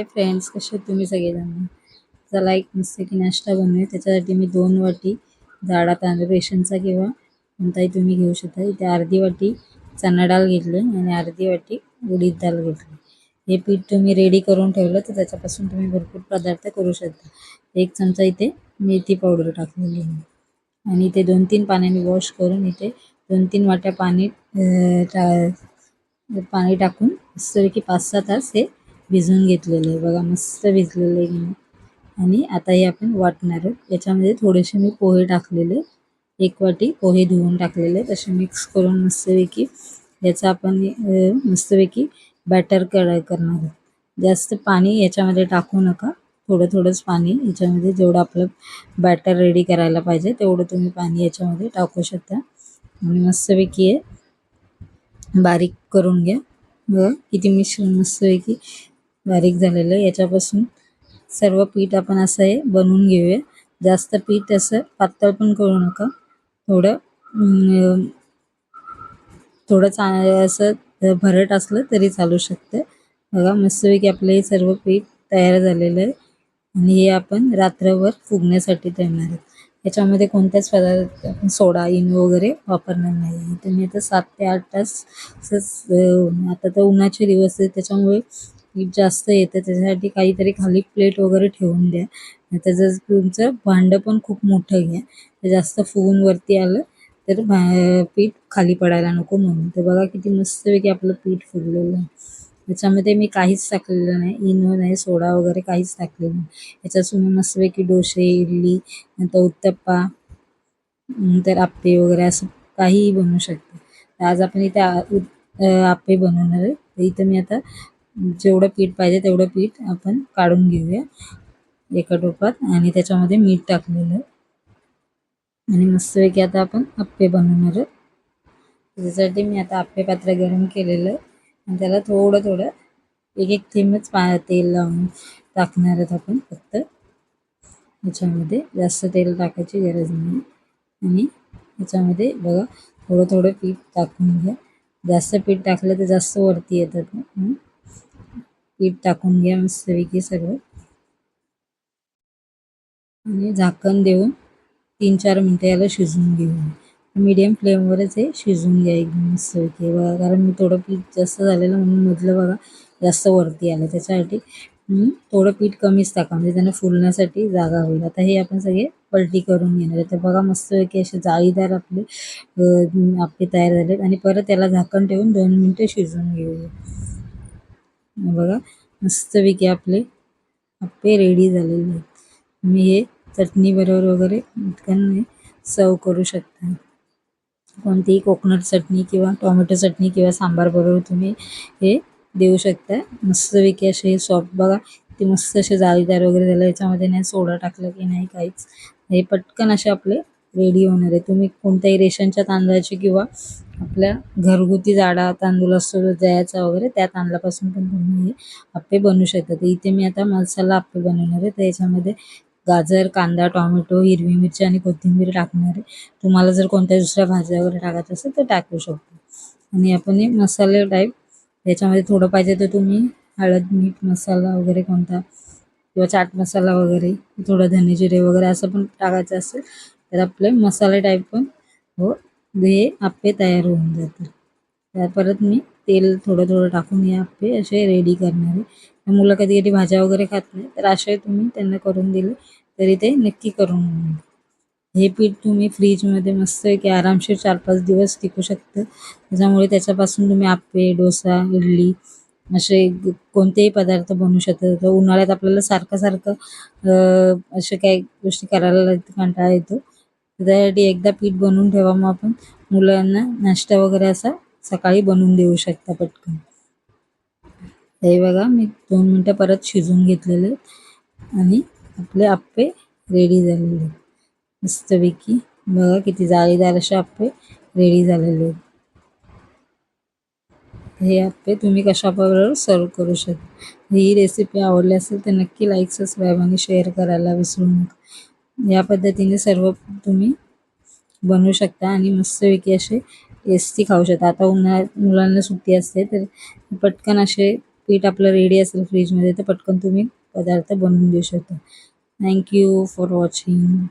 Hi friends कसे आहेत तुम्ही सगळेजण? चला एक मस्त की नाश्ता बनवूया. त्याच्यासाठी मी दोन वाटी जाडा तांदूळ रेशनचा किंवा कोणताही तुम्ही घेऊ शकता. इथे अर्धी वाटी चणा डाळ घेतली आणि अर्धी वाटी उडीद डाळ घेतली. हे पीठ तुम्ही रेडी करून ठेवलं तर त्याच्यापासून तुम्ही भरपूर पदार्थ करू शकता. एक चमचा इथे मेथी पावडर टाकलेली आहे. आणि इथे दोन तीन पाण्याने वॉश करून इथे दोन तीन वाट्या पाणी टा- पाणी टाकून की पाच सहा तास हे भिजवून घेतलेलं आहे. बघा मस्त भिजलेलं आहे की नाही. आणि आता हे आपण वाटणार आहोत. याच्यामध्ये थोडेसे मी पोहे टाकलेले एक वाटी पोहे धुवून टाकलेले तसे मिक्स करून मस्तपैकी याचा आपण मस्तपैकी बॅटर कड करणार आहोत. जास्त पाणी याच्यामध्ये टाकू नका. थोडं थोडंच पाणी याच्यामध्ये जेवढं आपलं बॅटर रेडी करायला पाहिजे तेवढं तुम्ही पाणी याच्यामध्ये टाकू शकता. आणि मस्तपैकी हे बारीक करून घ्या. बघा किती मिश्रण मस्तपैकी बारीक झालेलं आहे याच्यापासून. सर्व पीठ आपण असं हे बनवून घेऊया. जास्त पीठ असं पातळ पण करू नका. थोडं थोडं चा असं भरट असलं तरी चालू शकतं. बघा मस्तपैकी आपलं हे सर्व पीठ तयार झालेलं आहे. आणि हे आपण रात्रभर फुगण्यासाठी ठेवणार आहे. याच्यामध्ये कोणत्याच पदार्थ आपण सोडा इनो वगैरे वापरणार नाही. तर मी आता सात ते आठ तास आता तर उन्हाचे दिवस आहेत त्याच्यामुळे पीठ जास्त येतं त्याच्यासाठी काहीतरी खाली प्लेट वगैरे ठेवून द्या. नाहीतर जर तुमचं भांडं पण खूप मोठं घ्या. तर जास्त फुगून वरती आलं तर भा- पीठ खाली पडायला नको म्हणून. तर बघा किती मस्तपैकी आपलं पीठ फुगलेलं आहे. त्याच्यामध्ये मी काहीच टाकलेलं नाही. इनो नाही सोडा वगैरे काहीच टाकलेलं नाही. याच्यात तुम्ही मस्तपैकी डोसे इडली नंतर उत्तप्पा नंतर आप्पे वगैरे असं काहीही बनवू शकते. आज आपण इथे आप्पे बनवणार आहे. तर इथं मी आता जेवढं पीठ पाहिजे तेवढं पीठ आपण काढून घेऊया एका टोपात. आणि त्याच्यामध्ये मीठ टाकलेलं आणि मस्तपैकी आता आपण आप्पे बनवणार आहोत. त्याच्यासाठी मी आता आप्पे पात्र गरम केलेलं आणि त्याला थोडं थोडं एक एक थेंबच पा तेल लावून टाकणार आहोत आपण फक्त. याच्यामध्ये जास्त तेल टाकायची गरज नाही. आणि याच्यामध्ये बघा थोडं थोडं पीठ टाकून घ्या. जास्त पीठ टाकलं तर जास्त वरती येतात ना. पीठ टाकून घ्या मस्तपैकी सगळं. आणि झाकण देऊन तीन चार मिनटं याला शिजवून घेऊया मीडियम फ्लेमवरच हे शिजवून घ्या एकदम मस्तपैकी. बघा कारण मी थोडं पीठ जास्त झालेलं म्हणून मधलं बघा जास्त वरती आलं. त्याच्यासाठी थोडं पीठ कमीच टाका. म्हणजे त्यांना फुलण्यासाठी जागा होईल. आता हे आपण सगळे पलटी करून घेणार आहे. तर बघा मस्तपैकी असे जाळीदार आपले आपले तयार झालेत. आणि परत त्याला झाकण ठेवून दोन मिनटं शिजवून घेऊया बघा मस्तपैकी आपले आप्पे रेडी झालेले आहेत. तुम्ही हे चटणी बरोबर वगैरे पटकन सर्व करू शकता. कोणतीही कोकोनट चटणी किंवा टोमॅटो चटणी किंवा सांबार बरोबर तुम्ही हे देऊ शकता. मस्तपैकी असे हे सॉफ्ट बघा ते मस्त असे जाळीदार वगैरे झालं याच्यामध्ये नाही सोडा टाकलं की नाही काहीच. हे पटकन असे आपले रेडी होणार आहे. तुम्ही कोणत्याही रेशनच्या तांदळाची किंवा आपल्या घरगुती जाडा तांदूळ असतो तो जयाचा वगैरे त्या तांदळापासून पण तुम्ही हे आप्पे बनवू शकता. तर इथे मी आता मसाला आप्पे बनवणार आहे. तर याच्यामध्ये गाजर कांदा टोमॅटो हिरवी मिरची आणि कोथिंबीर टाकणार आहे. तुम्हाला जर कोणत्या दुसऱ्या भाज्या वगैरे टाकायचं असेल तर टाकू शकतो. आणि आपण हे मसाले टाईप याच्यामध्ये थोडं पाहिजे तर तुम्ही हळद मीठ मसाला वगैरे कोणता किंवा चाट मसाला वगैरे थोडं धने जिरे वगैरे असं पण टाकायचं असेल तर आपले मसाले टाईप पण हो हे आप्पे तयार होऊन जातात त्या परत मी तेल थोडं थोडं टाकून हे आप्पे असे रेडी करणार आहे. मुलं कधी कधी भाज्या वगैरे खात नाही तर असे तुम्ही त्यांना करून दिले तरी ते नक्की करून हे पीठ तुम्ही फ्रीजमध्ये मस्त की आरामशीर चार पाच दिवस टिकू शकतं. त्याच्यामुळे त्याच्यापासून तुम्ही आप्पे डोसा इडली असे कोणतेही पदार्थ बनवू शकता. तर उन्हाळ्यात आपल्याला सारखं सारखं असे काही गोष्टी करायला कंटाळा येतो. त्याच्यासाठी त्यासाठी एकदा पीठ बनवून ठेवा मग आपण. मुलांना नाश्ता वगैरे असा सकाळी बनवून देऊ शकता पटकन. हे बघा मी दोन मिनटं परत शिजवून घेतलेले आणि आपले आप्पे रेडी झालेले मस्तपैकी बघा किती जाळीदार असे आप्पे रेडी झालेले आहेत. हे आप्पे तुम्ही कशाबरोबर सर्व करू शकता. ही रेसिपी आवडली असेल तर नक्की लाईक सबस्क्राईब आणि शेअर करायला विसरू नका. या पद्धतीने सर्व तुम्ही बनवू शकता आणि मस्तपैकी असे टेस्टी खाऊ शकता. आता उन्हाळ्यात मुलांना सुट्टी असते तर पटकन असे पीठ आपलं रेडी असेल फ्रीजमध्ये तर पटकन तुम्ही पदार्थ बनवून देऊ शकता. Thank you for watching